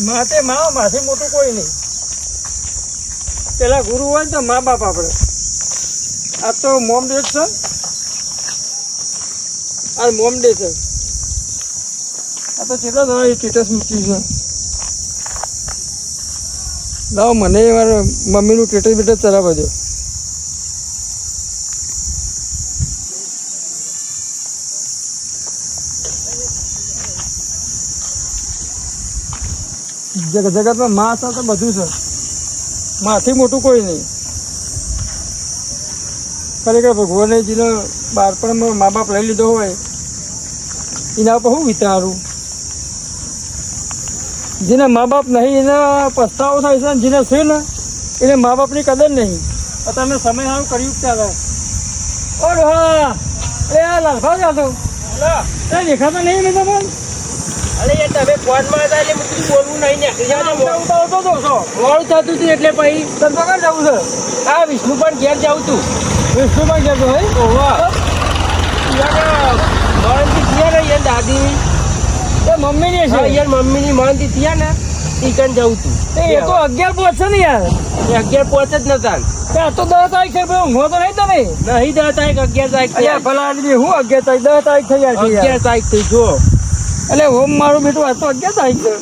માથે મા માથે મોટું કોઈ નહીં. પેલા ગુરુ હોય ને તો મા બાપ આપણે આ તો મોમ ડે છે. આ મોમ ડે છે. આ તો કેટલા તમારી સ્ટેટસ મૂકી છે. લાવો મને મારા મમ્મીનું સ્ટેટસ બેટસ ચલાવવા દો. જગતમાં માં છે તો બધું છે. માથી મોટું કોઈ નહીં. ખરેખર ભગવાને જેને બાળપણમાં મા બાપ લઈ લીધો હોય એના ઉપર શું વિચારું? જેને મા બાપ નહીં એને પસ્તાવો થાય છે જેને છે ને એને મા બાપની કદર નહીં. તમે સમય સારું કર્યું ત્યારે ઓ હા એ આ લાલભા જાતો એ દેખાતો નહીં મેં તમને? અરે યાર તમે ફોનમાં હતા એટલે બધું બોલવું નહીં ને. આવતો આવતો તો છો. મોડું થતું હતું એટલે પછી? તને ક્યાં જવું છે આ વિષ્ણુ પણ ઘેર જાઉં તું વિષ્ણુમાં જતો હોય થયા ને યાર દાદી. એ હા છે. યાર થયા ને ઈકન જાઉં તું એ તો અગિયાર પહોંચશે ને યાર. એ અગિયાર પહોંચે જ નતા. તે તો દસ તારીખ ભાઈ ઊંઘો તો નહીં તમે? નહીં દસ તારીખ અગિયાર તારીખ. ભલા હું અગિયાર તારીખ દસ તારીખ થઈ જાય અગિયાર તારીખ થઈ જો એટલે હોમ મારું બેટું આ તો અગિયાર તારીખ છે.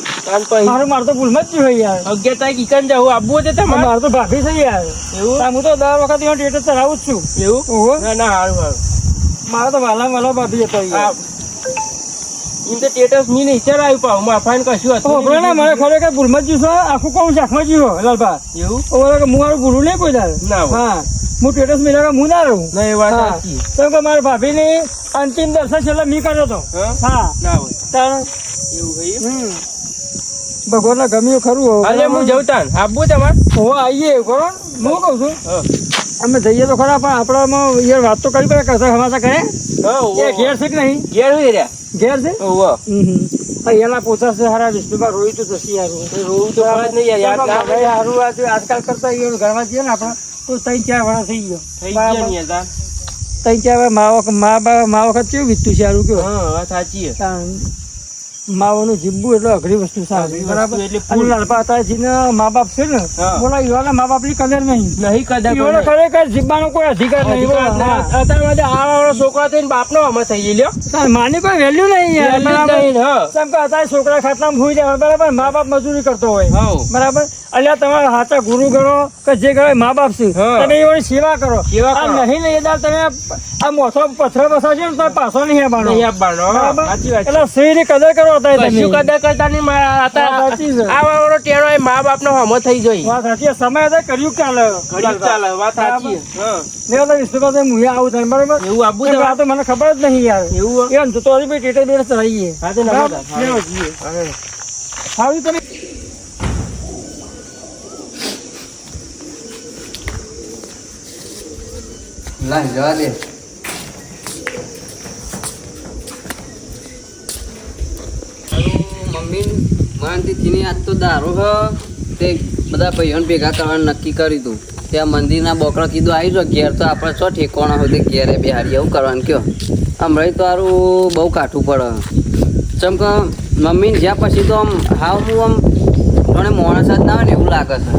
મારું મારું તો ભૂલમાં જ થયું યાર. અગિયાર તારીખ ઈકન જાઉં આપવું છે તમારે? મારું તો ભાભી છે યાર. એવું? હું તો દર વખત એનો ડેટ ચલાવું જ છું. એવું? ના ના સારું સારું મારો તો વાલા વાલા ભાભી હતો યાર. તો સ્ટેટસ મી ને આવ્યું પાછું માફાને કશું હતું ને મને ખરેખર ભૂલમાં જ છે આખું કહું શાખમાં જીવો? લાલભા એવું? ઓલા કે હું મારું ગુરુ નહીં કોઈ દાડે. ના હોય. હા. હું ટેટસ મિલા હું ના રહું. ના એ વાત સાચી. તો કે મારા ભાભીની અંતિમ દર્શન છેલ્લા મી કર્યો હતો. હા? હા. ના હોય. તાણ એવું એમ? હમ. ગમ્યું ખરું અરે હું જઉં તાન. આપવું તમારે? હો આવીએ કરો હું કહું છું. અમે જઈએ તો ખરા પણ આપણામાં યાર વાત તો કરી પડે કરતા હમાસા કરે. એ ઘેર છે કે નહીં? ઘેર હોય રહ્યા. ઘેર છે. એના પોતા છે હારા વિષ્ણુમાં રોઈ તો જશે યાર રોવું તો ખરા જ નહીં યાર, યાદ ના આજકાલ કરતા ઘરમાં જઈએ ને આપણે. તો ત્રણ ચાર વાળા થઈ ગયો. થઈ ગયા ની ને ત્રણ ચાર વાર મા વખત મા વખત કેવું વીતું છે સારું કયો? હા, વાત સાચી. માવાનું જીવવું એટલે અઘરી વસ્તુ સારી બરાબર? એટલે અને લાલપા હતા જેના મા બાપ છે ને બોલા યુવાના મા બાપની કદર નહીં. નહીં કદર યુવાનો ખરેખર જીવવાનો કોઈ અધિકાર નહીં. અત્યારે આ છોકરો થઈને બાપનો આમાં થઈ ગયો માની કોઈ વેલ્યુ નહીં યાર બરાબર? કેમ કે અત્યારે છોકરા ખાટલામાં ભૂઈ જાય બરાબર? મા બાપ મજૂરી કરતો હોય બરાબર? અલ્યા તમારા હાથે ગુરુ ગણો કે જે ગણો મા બાપ છે. તમે એવાની સેવા કરો. આ નહીં નહીં એટલે તમે આ મોથો પથ્થર બસાવજો ને તમે પાછો નહીં આપવાનો, એટલે સિંહની કદર કરો અત્યારે તમે. કશું કદર કરતા નહીં છે. આ વાળો ટેણો એ મા બાપનો હમો થઈ જોઈ. વાત સાચી સમય હતા કર્યું ચાલે. કર્યું ચાલે વાત સાચી છે. હા. ને તો વિષ્ણુભાઈ હું આવું થાય બરાબર? એવું કેમ કે આ તો મને ખબર જ નહીં યાર. એવું એમ તો તો બી ટેટર બેટર ચલાવીએ. આવી તમે. લાઈ જવા દે. મારાથી ચીની આજ તો દારૂ તે બધા ભાઈઓને ભેગા કરવાનું નક્કી કરી દઉં. ત્યાં મંદિરના બોકડા કીધું આવી જાઓ ઘેર, તો આપણે છો ઠેકોણા હોય ઘેરે બિહારી એવું કરવાનું કયો. હમણાં તો સારું બહુ કાઠું પડે. ચમ કે મમ્મીને જ્યાં પછી તો આમ હાવ હું આમ મને માણસ જ ના હોય ને એવું લાગે છે.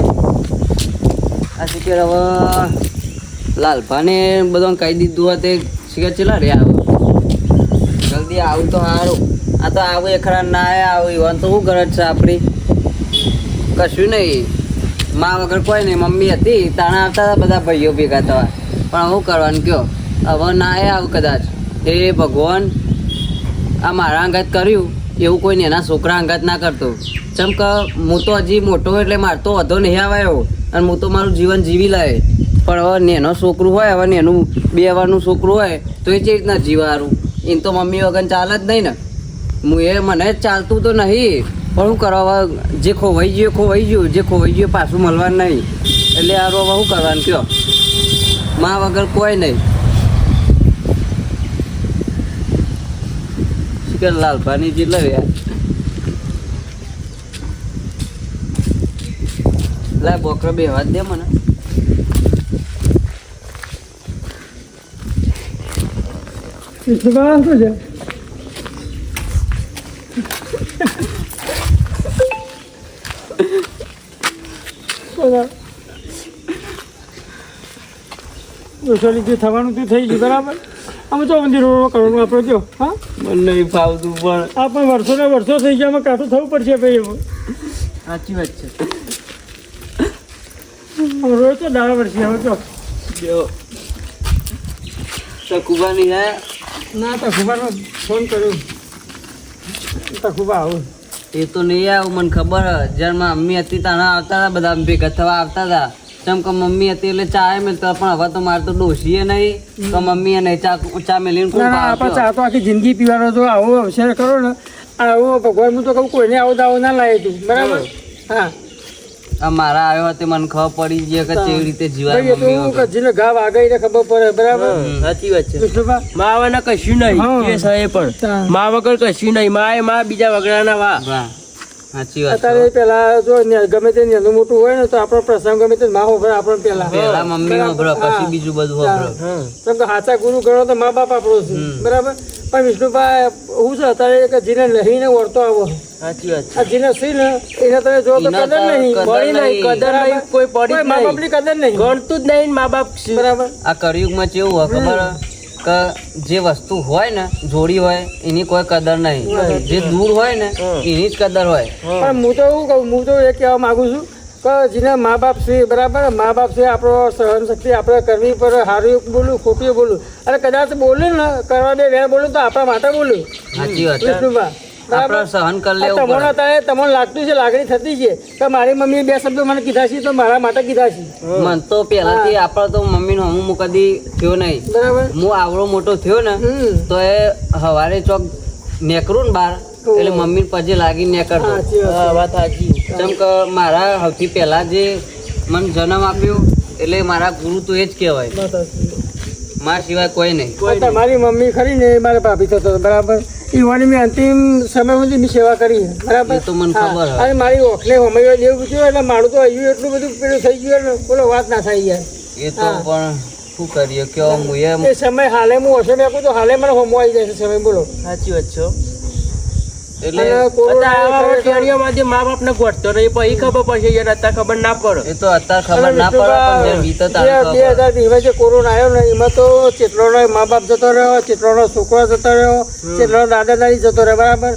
આ શીખર હવે લાલભાને બધું કહી દીધું હોય તે શીખર ચેલા રે આવો. જલ્દી આવું તો સારું આ તો આવું ખરા ના આવું એવાનું તો શું ગરજ છે આપણી કશું નહીં. મા વગર કોઈ નહીં, મમ્મી હતી, તાણા આવતા હતા બધા ભાઈઓ ભેગા થવા. પણ શું કરવાનું કયો? હવે ના આવું કદાચ. હે ભગવાન, આ મારા અંગત કર્યું, એવું કોઈ ને એના છોકરા અંગત ના કરતો. ચમ કે હું તો હજી મોટો એટલે મારતો વધો નહીં આવ્યો. અને હું તો મારું જીવન જીવી લે પણ હવે નેનો છોકરું હોય, હવે નેનું બે વારનું છોકરું હોય, તો એ જે રીતના જીવારું? એને તો મમ્મી વગર ચાલે જ નહીં ને. હું એ મને ચાલતું તો નહીં, પણ હું કરવા જે ખોવાઈ ગયું ખોવાઈ ગયું, જે ખોવાઈ ગયું પાછું મળવાનું નહીં. એટલે આ હવે શું કરવાનું કયો? મા વગર કોઈ નહીં. કે લાલભાની જે રહ્યા લા બોકરો બે વાત દે મને. શું છે બધા દોસાલી જે થવાનું તે થઈ ગયું બરાબર? અમે તો મંદિર કરવાનું આપણે જો હા? મને નહીં ફાવતું પણ આ પણ વર્ષો ને વર્ષો થઈ ગયા અમે કાઠું થવું પડશે ભાઈ સાચી વાત છે. રોજ તો દાડા વર્ષે હવે જો. જો. સકુબાની હે? ના તકુબાનો ફોન કર્યો. તકુબા આવું. એ તો નહીં આવું મને ખબર જ્યારે મમ્મી હતી તાણા આવતા હતા બધા ભેગા થવા આવતા હતા. જેમ કે મમ્મી હતી એટલે ચા મેલતા પણ હવે તો મારે તો ડોસીએ નહીં. તો મમ્મીએ નહીં ચા ચા મેલીને ના ના આપણે ચા તો આખી જિંદગી પીવાનો તો આવો અવસર કરો ને. આવો ભગવાન હું તો કહું કોઈને આવો દાવો ના લાવે તું. બરાબર? હા. મારા આવ્યો તે મને ખબર પડી ગઈ કે કેવી રીતે જીવાય મમ્મી. જેને ઘા વાગાઈને ખબર પડે બરાબર? સાચી વાત છે. માવાના કશું નહીં એ સાહેબ પણ. મા વગર કશું નહીં મા એ મા બીજા વગડાના વા. વાહ. સાચી વાત અત્યારે પેલા જો ગમે તે નાનું મોટું હોય ને તો આપણો પ્રસંગ ગમે તે માં હોભળે આપણને પેલા. પેલા મમ્મી હોભળો પછી બીજું બધું હોભળો કેમ કે સાચા ગુરુ ગણો તો મા બાપ આપણો છે. બરાબર? પણ વિષ્ણુભાઈ હું છે અત્યારે કે જેને લહીને વળતો આવો. સાચી વાત આ જેને સી ને એને તમે જો તો કદર નહીં કદર પડી નહીં. કદર નહીં કોઈ પડી નહીં મા બાપની કદર નહીં. ગણતું જ નહીં મા બાપ. બરાબર? આ કળિયુગમાં કેવું હોય ખબર? કે જે વસ્તુ હોય ને જોડી હોય એની કોઈ કદર નહીં. જે દૂર હોય ને એની જ કદર હોય. પણ હું તો એવું કહું હું તો એ કહેવા માગું છું કે જેના મા બાપ છે બરાબર? મા બાપ છે આપણો સહન શક્તિ આપણે કરવી પર સારું બોલું ખોટું બોલું. અને કદાચ બોલ્યું ને કરવા દે વેર બોલું તો આપણા માટે બોલ્યું સાચી વાત આપણે સહન કરી લેવું તમને અત્યારે તમને લાગતું છે લાગણી થતી છે કે મારી મમ્મી બે શબ્દો મને કીધા છે તો મારા માટે કીધા છે. મન તો પહેલાથી આપણે તો મમ્મીનો હું કદી થયો નહીં. બરાબર. હું આવડો મોટો થયો ને તો એ હવારે ચોક નેકરું ને બહાર એટલે મમ્મી પછી લાગી નેકરતો. વાત સાચી. જેમ કે મારા સૌથી પહેલા જે મને જન્મ આપ્યો એટલે મારા ગુરુ તો એ જ કહેવાય. મારા સિવાય કોઈ નહીં. મારી મમ્મી ખરી ને મારા ભાભી થતો બરાબર. યુવાની મેં અંતિમ સમય સુધી મેં સેવા કરી બરાબર? તો મને ખબર. અને મારી ઓખલે હમૈયો જેવું પૂછ્યું એટલે મારું તો આવ્યું એટલું બધું પેલું થઈ ગયું ને બોલો વાત ના થઈ યાર. એ તો પણ શું કરીએ? કે હું એ સમય હાલે હું ઓછો મેકું તો હાલે મને હોમો આવી જાય છે સમય બોલો. સાચી વાત છે એટલે અત્યારે મા ગોઠતો નહીં પછી ખબર પડશે યાર અત્યારે ખબર ના પડે. એ તો અત્યારે ખબર ના પડે પણ જેમ વીતે તારે બે હજાર જે કોરોના આવ્યો ને એમાં તો ચેટલોનો મા બાપ જતો રહ્યો ચેટલોનો છોકરો જતો રહ્યો ચેટલોનો દાદા દાદી જતો રહ્યો બરાબર?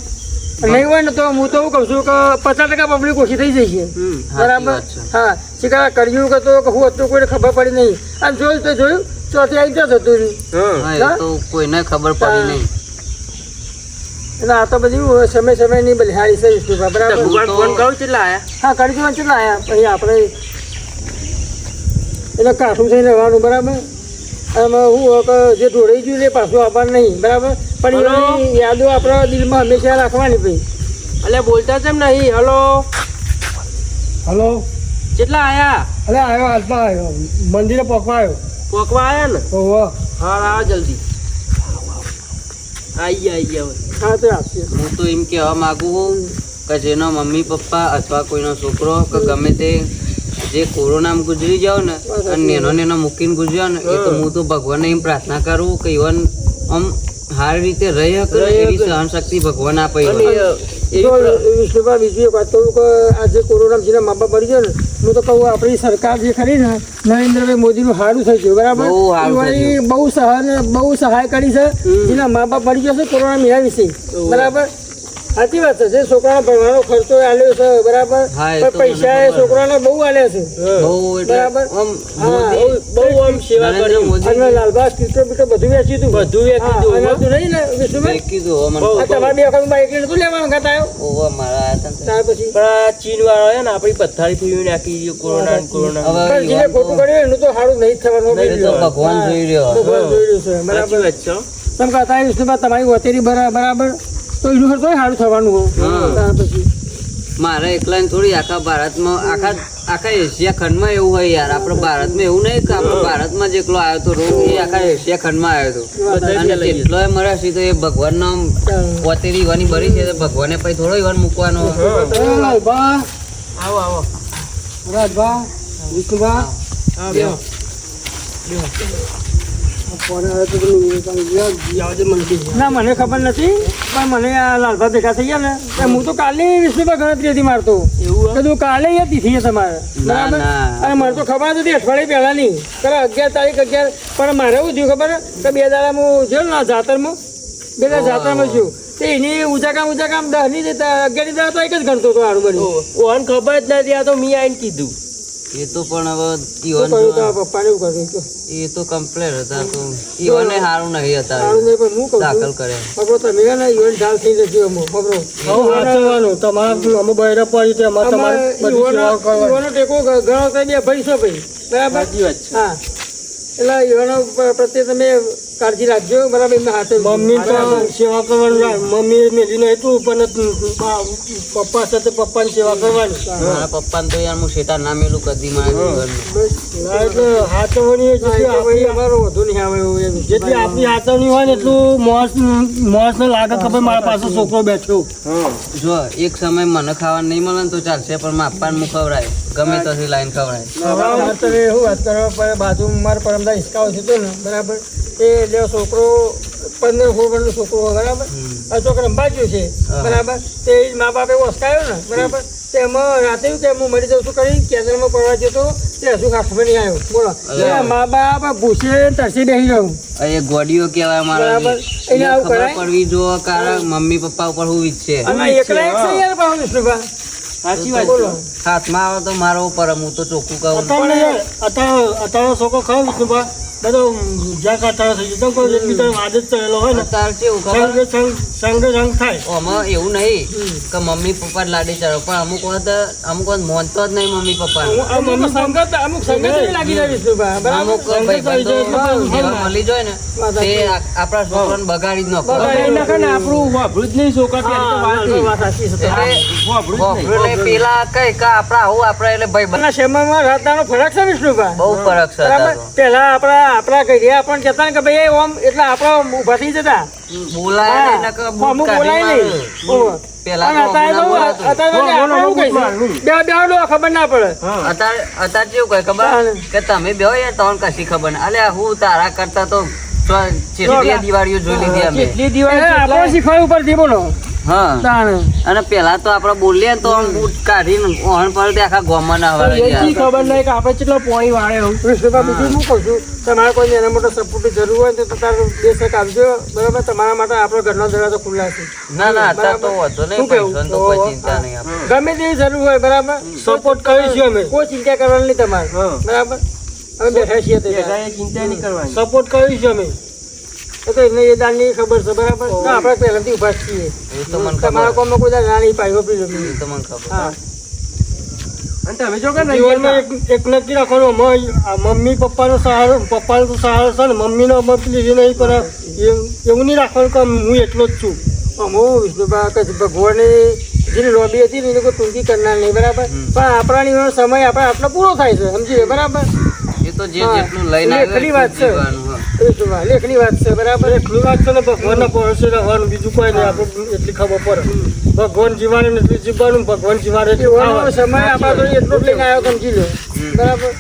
નહીં હોય ને તો હું તો એવું કહું છું કે પચાસ ટકા પબ્લિક ઓછી થઈ જઈ છે બરાબર. હા શિકાર કર્યું કે તો હું હતું કોઈને ખબર પડી નહીં. અને જોયું તો જોયું ચોથી આવી જતું હા, કોઈને ખબર પડી નહીં. એટલે આ તો બધી સમય સમયની બલિહારી છે બરાબર? ભગવાન ફોન કહું કેટલા આયા? હા કરી કેટલા આયા? પછી આપણે એટલે કાઠું થઈને રહેવાનું બરાબર? આમાં હું જે ઢોળાઈ ગયું ને એ પાછું આપવાનું નહીં બરાબર? પણ? એની યાદો આપણા દિલમાં હંમેશા રાખવાની ભાઈ. અલે બોલતા કેમ નહીં? હલો? હલો? કેટલા આયા? અરે આવ્યો હાથમાં આવ્યો મંદિરે પકવા આવ્યો પોકવા આયા ને? ઓહો. હા આવો જલ્દી. આઈ ગયા આઈ ગયા. હા તો હું તો એમ કહેવા માગું કે જેનો મમ્મી પપ્પા અથવા કોઈનો છોકરો કે ગમે તે જે કોરોનામાં ગુજરી જાવ ને અને નેનો નેનો મૂકીને ગુજર્યો ને એ તો હું. તો ભગવાનને એમ પ્રાર્થના કરું કે ઇવન આમ સારી રીતે રહી શકે એવી સહન શક્તિ ભગવાન આપે અને ઈવન. એવી જો પ્ર- વિષ્ણુભા બીજી એક વાત કહું કે આ જે કોરોના જેના મા બાપ મરી ગયો ને હું તો કહું આપણી સરકાર જે ખરી ને નરેન્દ્રભાઈ મોદીનું સારું થઈ ગયું બરાબર? બહુ સહાય બહુ સહાય કરી છે જેના મા બાપ મરી ગયો છે કોરોના મેળા વિશે બરાબર? સાચી વાત છે. જે છોકરાનો ભણવાનો ખર્ચો આલ્યો છે બરાબર? પૈસા એ પણ ને પૈસા એ છોકરાને બહુ આલ્યા છે. બહુ બરાબર. આમ બહુ આમ સેવા કરી. અને લાલબા કીટો બીટો બધું વેચી હતું બધું વેચી હા, દીધું, તું નહીં ને વિષ્ણુભાઈ કીધું તમારે બે વખત બાઈક લઈને લેવાનું ખાતા આવ્યો? ઓવા મારા હતા. ત્યાર પછી? પણ આ ચીન વાળો હોય ને આપણી પથારી પીવી નાખી કોરોના કોરોના હવે જેને ખોટું કર્યું એનું તો સારું નહીં થવાનું ભગવાન જોઈ રહ્યો. ભગવાન જોઈ રહ્યો છે બરાબર. વાત છે. હો. તમે કહેતા વિષ્ણુભાઈ તમારી વતેરી બરા- બરાબર? તો એનું ખર્ચ સારું થવાનું હો. હા. ત્યાર પછી. મારે એકલા થોડી આખા ભારતમાં આખા આખા એશિયા ખંડમાં એવું હોય યાર. આપણે ભારતમાં એવું નહીં કે આપણે ભારતમાં જ એકલો આવ્યો હતો રોગ એ આખા એશિયા ખંડમાં આવ્યો હતો અને એ મર્યા છે તો એ ભગવાનનો પોતે ઈવાની બરી છે તો ભગવાને પછી થોડો ઈવાન મૂકવાનો. આવો આવો. રાજભા. વિષ્ણુભા. ના મને ખબર નથી પણ મને આ લાલભા ભેગા થઈ ગયા ને હું તો કાલે વિષ્ણુભાઈ ગણતરી હતી મારતો એવું કીધું કાલે યાદ છે તમારે બરાબર અને મને તો ખબર જ હતી અઠવાડિયે પહેલા ની કરે અગિયાર તારીખ અગિયાર પણ મારે એવું થયું ખબર કે બે દાડા હું જોયું ને જાતરમાં બે દાડા જાતરમાં છું તે એની ઊંચા કામ દસની અગિયારની દાડા તો એક જ ગણતો હતો આનું બધું ઓન ખબર જ નથી આ તો મી આઈને કીધું એ તો પણ હવે ઈવન પપ્પાને એવું કર્યું કે એ તો કમ્પ્લેટ હતા તો ઈવને સારું નહીં હતા. હારું નહીં પણ હું દાખલ કરે બબરો તમે ને ઈવન ઢાલ થઈ જતી અમો બબરો સાચવવાનું તમારે અમે બહાર પડી છે અમારે તમારે ઈવાનો ટેકો ઘણો ગણો બે ભાઈ છો ભાઈ. બરાબર? સાચી વાત છે. હા. એટલે ઈવન પ્રત્યે તમે કાળજી રાખજો બરાબર? એમના હાથે મમ્મી તો સેવા કરવાની મમ્મી મેલી નહીં તું પણ પપ્પા સાથે પપ્પાની સેવા કરવાની. મારા પપ્પાને તો યાર હું શેટા ના મેલું કદી મારા એટલે હાથવણી જેટલી અમારો વધુ નહીં આવે એવું જેટલી આપણી હાથવણી હોય ને એટલું મોસ મોસ ને લાગે કે ભાઈ મારા પાસે છોકરો બેઠો. જો એક સમય મને ખાવાનું નહીં મળે ને તો ચાલશે પણ મારા પપ્પાને હું ખવડાય ગમે ત્યાંથી લાઈન ખવડાય અત્યારે વાત કરવા બાજુ મારા પરમદા હિસકાવ થતો ને બરાબર? એ એટલે છોકરો પંદર સોળ છોકરો હોય, બરાબર? આ છોકરા રંબાજ્યો છે બરાબર? તે મા બાપે વસકાયો ને બરાબર? તેમાં રાતે કે હું મરી જાઉં છું કરી કેન્દ્રમાં પડવા જતો તે હજુ ખાખમાં નહીં આવ્યો. બોલો. મા બાપ ભૂસે તરસી બેસી રહ્યું એ ગોડીઓ કહેવાય મારા બરાબર. એને આવું કરાય? પડવી જો કારણ મમ્મી પપ્પા ઉપર હું ઈચ્છે અને એકલા એક છે યાર પાછું વિષ્ણુભા સાચી વાત બોલો. હાથમાં આવે તો મારો ઉપર હું તો ચોખ્ખું કહું. અત્યારે યાર, અત્યારે અત્યારે છોકરો ખાવ વિષ્ણુભા બધો કાંટા થઈ જતો કોઈ એકબીજાને વાદ જ ચડેલો હોય ને અત્યારે કેવું ખબર. સંગ સંગ સંગ થાય. આમાં એવું નહીં કે મમ્મી પપ્પા લાડી ચડો પણ અમુક વખત અમુક વખત મોનતો જ નહીં મમ્મી પપ્પા અમુક સંગત અમુક સંગત લાગી જાય વિષ્ણુભા અમુક ભાઈબંધો મળી જાય ને તે આપણા છોકરાને બગાડી જ ન બગાડી નાખે ને આપણું જ નહીં છોકરા વાત સાચી છે. પેલા કઈ કે આપણા આવું આપણા એટલે ભાઈ આપણા શેમાં રાતદાનો ફરક છે વિષ્ણુભા? બહુ ફરક છે. પેલા આપણા આપણા ઘડિયા આપણને કહેતા ને કે ભાઈ ઓમ એટલે આપણો ઊભા થઈ જતા. બોલાય ને અમુક કાઢી બોલાય નહીં. પેલા પણ ખબર ના પડે. અત્યારે અત્યારે કેવું કહે ખબર? કે તમે બે યાર તમને કશી ખબર નહીં અલ્યા હું તારા કરતા તો દિવાળીઓ જોઈ લીધી અમે. દિવાળી કેટલા- બોલો. હા. અને પેલા તો આપડે બોલીએ ને તો બૂટ કાઢીને ઓહણ પર આખા ગામમાં ના આવે ખબર નહીં કે આપણે કેટલો પોણી વાળે બીજું હું કહું છું? તમારે કોઈ એના માટે સપોર્ટ જરૂર હોય તો તારું બે શક આપજો. બરાબર? તમારા માટે આપણો ઘરનો દરવાજો ખુલ્લા છે. ના ના અત્યારે તો વધુ નહીં પૈસા તો કોઈ ચિંતા નહીં ગમે તેવી જરૂર હોય બરાબર? સપોર્ટ કરીશું અમે. કોઈ ચિંતા કરવાની નહીં તમારે. બરાબર? અમે બેઠા છીએ ચિંતા નહીં કરવાની. સપોર્ટ કરીશું અમે. એ તો એને એ દાનની ખબર છે બરાબર? આપણે પહેલાથી ઊભા છીએ. એ તો મને તમારા કોમમાં કોઈ દાડો ના નહીં પાડ્યો પેલો બી. એ તો મને ખબર. અને તમે જો કે જીવનમાં એક એક નક્કી રાખવાનું મમ્મી પપ્પાનો સહારો પપ્પાનો તો સહારો છે ને મમ્મીનો અમે લીધી નહીં પણ એવું નહીં રાખવાનું કે હું એટલો જ છું. અમો વિષ્ણુભાઈ કે જે લોબી હતી ને એને કોઈ ટૂંકી કરનાર નહીં બરાબર? પણ આપણાની સમય આપણે આટલો પૂરો થાય છે સમજી બરાબર? એ તો જે જેટલું લઈને ખરી વાત છે. લેખની વાત છે બરાબર? એટલી વાત છે ને ભગવાનના ભરોસે રહેવાનું બીજું કોઈ નહીં આપણે એટલી ખબર પડે. ભગવાન જીવાને એટલું જીવવાનું ભગવાન જીવાને એટલું સમય આપણા એટલો જ લઈને આવ્યો સમજી લો. બરાબર?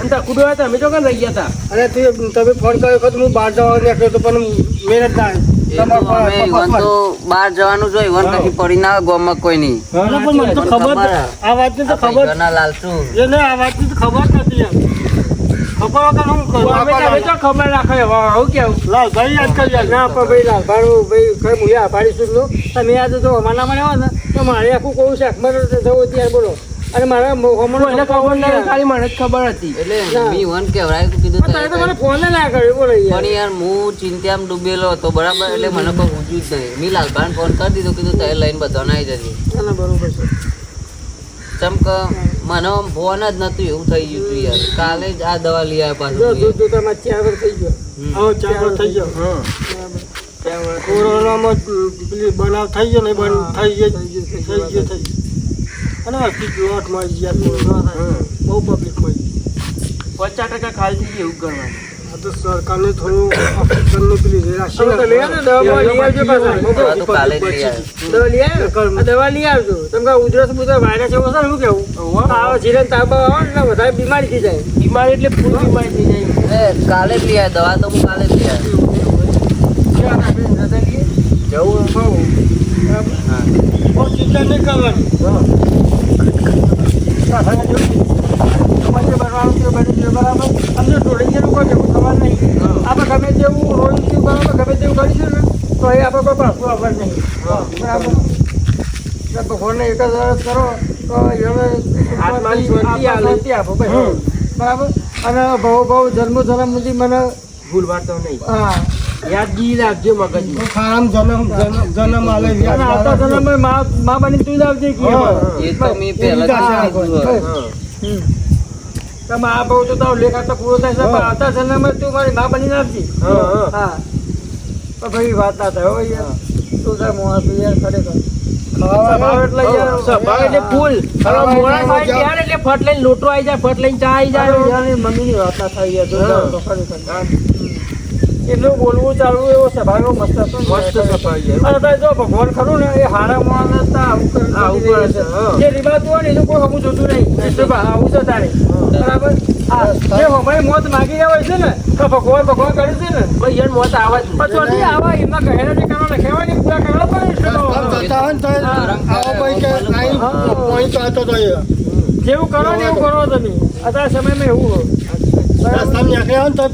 અને કુડવા તમે તો ક્યાં લઈ ગયા હતા. અને તે તમે ફોન કર્યો કે હું બહાર જવા નીકળ્યો તો પણ મહેનત ના તો તો બહાર જવાનું જોઈ વન પછી પડી ના આવે ગામમાં કોઈ નહીં. પણ મને તો ખબર ખબર. આ વાતની તો ખબર ના લાલચુ એને આ વાતની તો ખબર નથી ખબર વગર હું કરું? અમે તમે ખબર રાખો. હવે આવું કેવું? લાલભાઈ કરી ના પણ ભાઈ લાલભાડું ભાઈ ખરે હું લો તમે આજે તો અમારા મને આવો તો મારે આખું કહું છે? અખબાર જવું ત્યારે બોલો. અને મારા ખબર નહીં ખાલી મને જ ખબર હતી. એટલે ના. મેં ઈવન કહેવાય કીધું તો મને ફોન ના કર્યો બોલો પણ યાર હું ચિંતામાં ડૂબેલો હતો બરાબર? એટલે મને કોઈ પૂછ્યું જ નહીં. મેં લાલભાઈને ફોન કરી દીધો કીધું તારે લઈને બધાને આવી જજે. બરોબર છે. ચમ કે મને આમ ફોન જ નતું એવું થઈ ગયું તું યાર. કાલે જ આ દવા લઈ આવ્યા જો પાછું જો દૂધ અમારે ચાર વર્ષ થઈ ગયો. હા ચાવર થઈ ગયો. હા કોરોનામાં પેલી બનાવ થઈ ગયો ને બન થઈ ગયો થઈ ગયો થઈ ગયો અને આખી લોટ મળી ગયા બહુ પબ્લિક મળી પચાસ ટકા ખાલી થઈ ગયું એવું કરવાનું તો સરકારને થોડું ઓક્સિજનની પેલી જે રાખી હવે તમે હેને દવામાં લઈ આવજો દવા લઈ. દવા લઈ આવજો. તમને ઉધરસ બુધરસ વાયરસ એવો છે શું કેવું? આવો જીરન તાવ આવે ને વધારે બીમારી થઈ જાય. બીમારી એટલે ફૂલ બીમારી થઈ જાય. કાલે જ લઈ આવ્યો દવા તો હું કાલે જ લઈ આવ્યો જવું હા. ચિંતા નહીં કરવાની. જેવું એ બની ગયું બરાબર? અમને ઢોળી ગયેલું કોઈ ભેગું ખબર નહીં. આપણે ગમે તેવું રોઈ ગયું બરાબર? ગમે તેવું કરીશું ને તો એ આપણે કોઈ પાછું ખબર નહીં. બરાબર? ભગવાનને એક જ અરજ કરો તો હવે આપો બરાબર? અને બહુ બહુ જન્મ જન્મ સુધી મને ભૂલવાતો નહીં. હા. યાદગીરી રાખજો મગજ આમ જન્મ જન્મ- જન્મ આલે આવતા જન્મ મા મા બની તું જ આવજે કે એ તો મેં પહેલા જ કીધું. હવે. હમ. તમે આ બહુ તો તારો લેખ આટલો પૂરો થાય છે આવતા જન્મમાં તું મારી મા બની નાખજી. હા, હા. હા. તો ભાઈ વાત ના થાય હો યાર. તું તાર મોણા તું યાર ખરેખર. ફટ લઈને લોટો આવી જાય ફટ લઈને ચા આવી જાય. મમ્મી ની વાત ના થાય એટલું બોલવું ચાલવું એવો સ્વભાવ મસ્ત હતો ને. મસ્ત સ્વભાવ અને જો ભગવાન ખરું ને એ હારા માણસ આવું કરે આવું કરે છે, જે રિવાજ હોય ને એનું કોઈ હમું જોતું નહીં. આવું છે તારે. બરાબર? હા. જે હમારી મોત માગી ગયા હોય છે ને તો ભગવાન ભગવાન કરે છે ને. ભાઈ એને મોત આવે જ પછી નહીં આવા એમના કહેલા જે કરવાના કહેવાય ને પૂરા કરવા પડે ને આમ જતા હોય ને તો એ આવો ભાઈ કે આઈ પોઈન્ટ આવતો તો એ. જેવું કરો ને એવું કરો તમે. અત્યારે સમયમાં એવું હોય. રસ્તામાં નીકળ્યા ને તો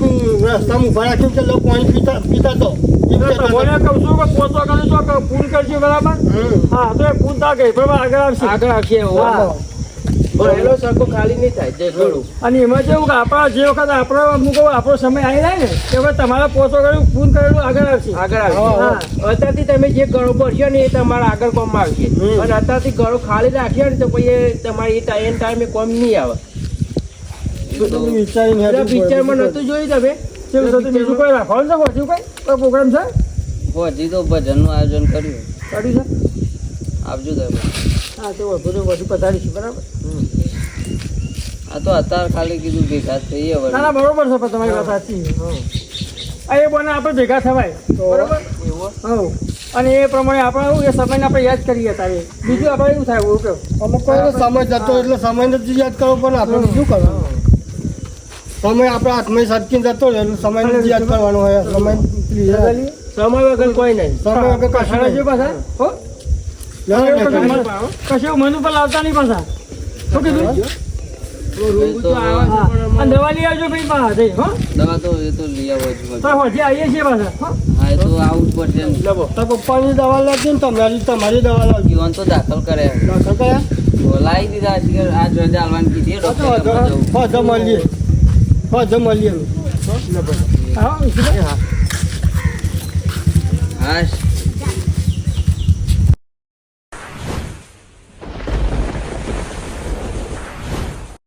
રસ્તામાં રાખ્યું કે લોકો પોઈન્ટ પીતા પીતા તો. કહું છું કે પોતો કરો છો કે કરજો બરાબર? હમ. હા તો એ પૂન તા ગઈ બરાબર આગળ આવશે. આગળ રાખીએ હા. ભણેલો સરખો ખાલી નહીં થાય જય ખરું અને એમાં કેવું કે આપણા જે વખત આપણો અમુક આપણો સમય આવી જાય ને કે વખત તમારા પોતો કર્યું ફૂન કરેલું આગળ આવશે. આગળ હા. આવશે અત્યારથી તમે જે ગળો ભરશો ને એ તમારા આગળ કોમમાં આવશે. અને અત્યારથી ગળો ખાલી રાખ્યો ને તો પછી તમારે એ ટાઈમ ટાઈમે કોમ નહીં આવે બધું વિચારીને પેલા હેઠું પિક્ચરમાં નતું જોયું તમે? બીજું કોઈ રાખવાનું છે હજુ કઈ? કોઈ પ્રોગ્રામ છે? હજી તો ભજનનું આયોજન કર્યું. કાઢ્યું છે? આપજો તમે. હા તો વધુ વધુ પધારીશું બરાબર? આ તો અત્યારે ખાલી કીધું ભેગા થઈએ હવે. ના ના બરોબર છે પણ તમારી વાત સાચી. આ એ બને આપણે ભેગા થવાય બરોબર? હા. અને એ પ્રમાણે આપણે આવું એ સમયને આપણે યાદ કરીએ તારે. બીજું આપણે એવું થાય એવું કે અમુક સમય જતો એટલે સમયને જ યાદ કરવો પણ આપણે શું કરવાનું? સમય આપણા હાથમાં સટકીને જતો રહે સમય સમયને યાદ કરવાનો હોય સમય. સમય વગર કોઈ નહીં. સમય વગર કશું. જેવું પાછા હો? કશું. મન- ઉપર લાવતા નહીં પાછા. શું કીધું? દવા લઈ આવજો ભાઈ હો? દવા તો એ તો લઈ આવો જ આવીએ છીએ પાછા હા? એ તો આવું પડશે ને તો પપ્પાની દવા લાવજો ને તમારી તમારી દવા જીવન તો દાખલ કરે દાખલ કર્યા? તો લાવી દીધા છે આજ રજા આલવાની કીધી ડોક્ટરે મળીએ ફોજો મળીએ હા. હા